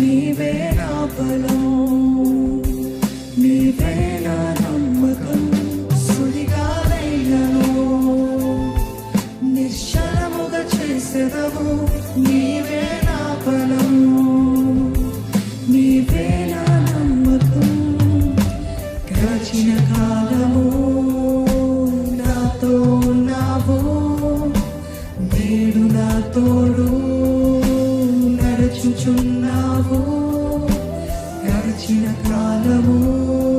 నీవే నా బలం నీవే నా నమ్మకం సుడిగాలైనను నిశ్చలముగా చేసేదవు నీవే నా బలం నీవే నా నమ్మకం. కాలము నాతో ఉన్నావు నేడు నా తోడు. నడుచుచున్నావు గడిచిన కాలము.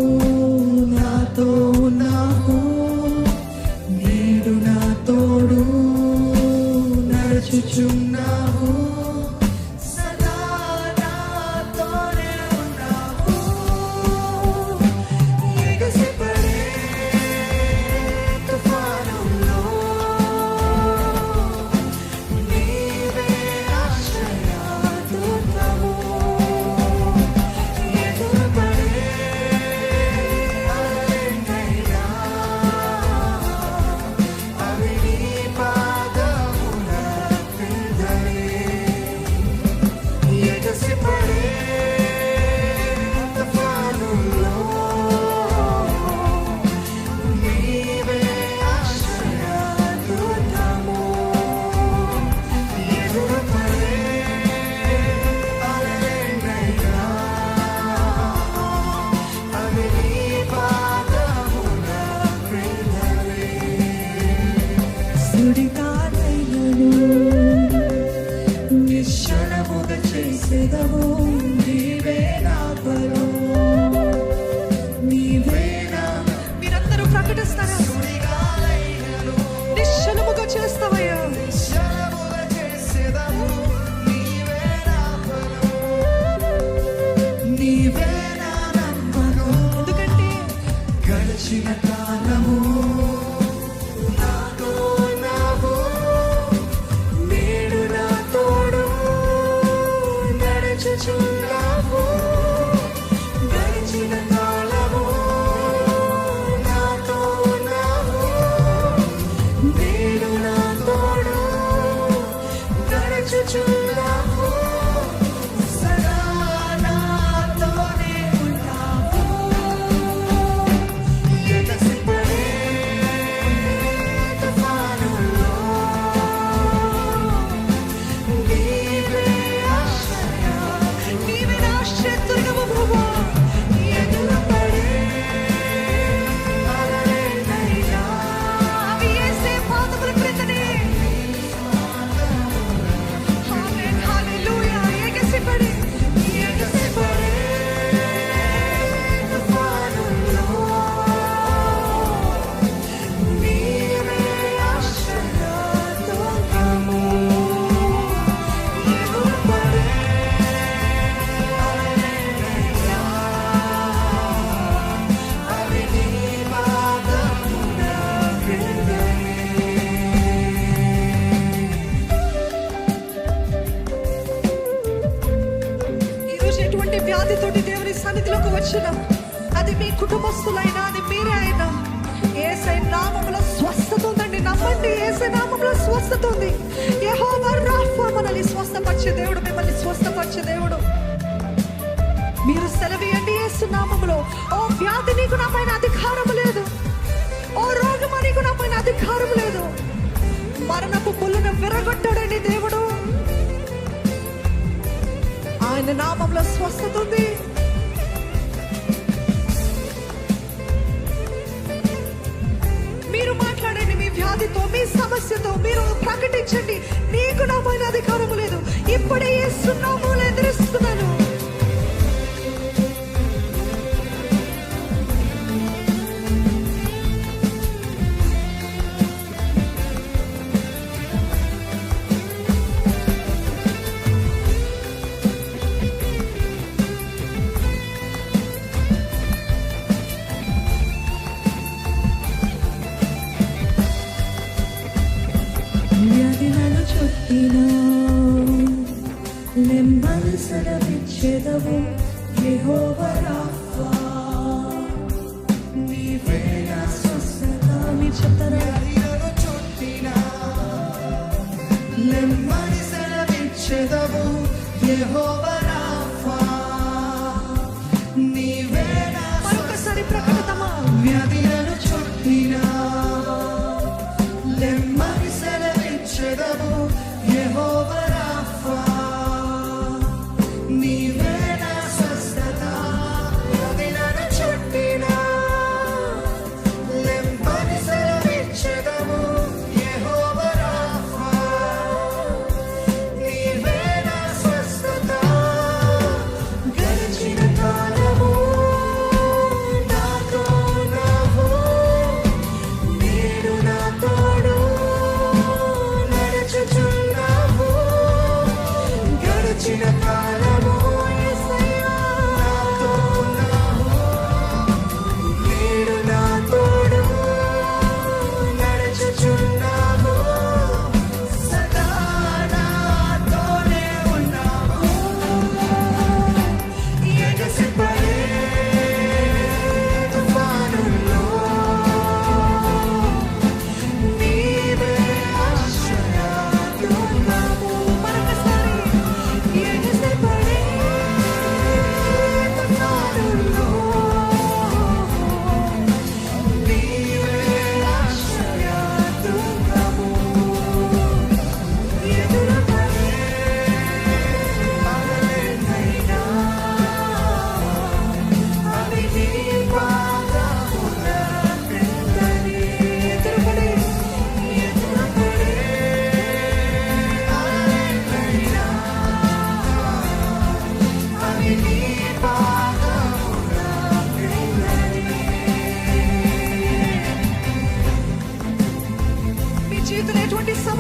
నిశ్చలముగా చేసేదవు తోటి దేవుని సన్నిధిలోకి వచ్చిన అది మీ కుటుంబస్తులైనా అది మీరే అయినా ఏసై నామంలో స్వస్థత ఉందండి. నమ్మండి ఏసై నామంలో స్వస్థత ఉంది. యెహోవా రాఫా మనల్ని స్వస్థపరిచే దేవుడు మిమ్మల్ని స్వస్థపరిచే దేవుడు. మీరు సెలవియండి యేసు నామములో. ఓ వ్యాధి నీకు నా పైన అధికారం లేదు. ఓ రోగం నీకు నా పైన అధికారం లేదు. మరణపు పుల్లను విరగొట్టాడండి దేవుడు. ఆయన నామంలో స్వస్థత ఉంది మీరు మాట్లాడండి మీ వ్యాధితో మీ సమస్యతో మీరు ప్రకటించండి. నీకు నా పైన అధికారం లేదు. ఇప్పుడే ఇస్తున్నాము ఎదురిస్తున్నాను.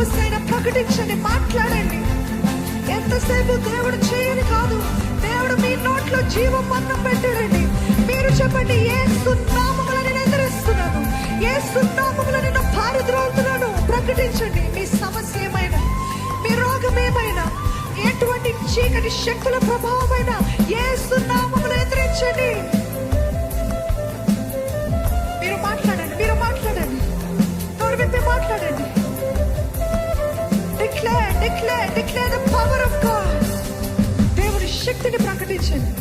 సమస్య ప్రకటించండి మాట్లాడండి. ఎంతసేపు దేవుడు చేయని కాదు దేవుడు మీ నోట్లో జీవం పన్నం పెట్టాడండి. మీరు చెప్పండి ఏ సున్నాములని ఎదురిస్తున్నాను. ఏ సున్నాములని నేను పారద్రోలుతున్నాను. ప్రకటించండి మీ సమస్య ఏమైనా మీ రోగం ఏమైనా ఎటువంటి చీకటి శక్తుల ప్రభావమైనా ఏ సున్నా Declare, declare the power of God. దేవుడి శక్తిని ప్రకటించండి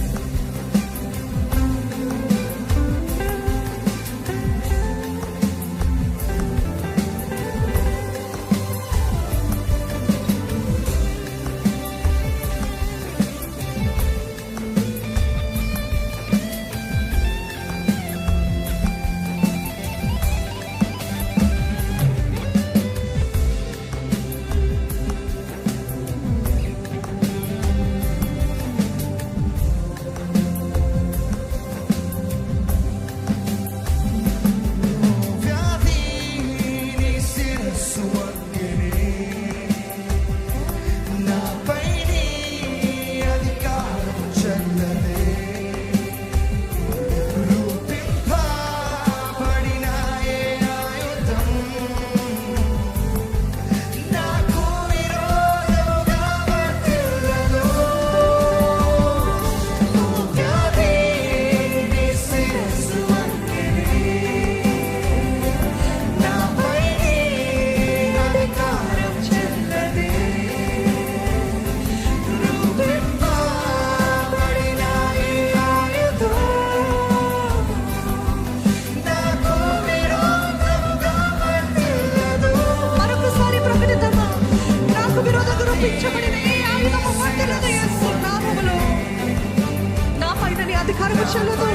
ఆశలదు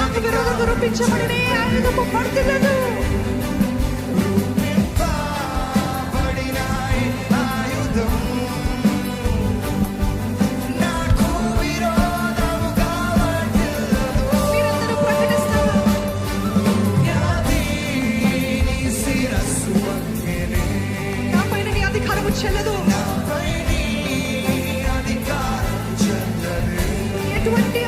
ఆమె విరోధ కురిపించబడి ఆయన పడుతులేదు చెల్లదు. ఎటువంటి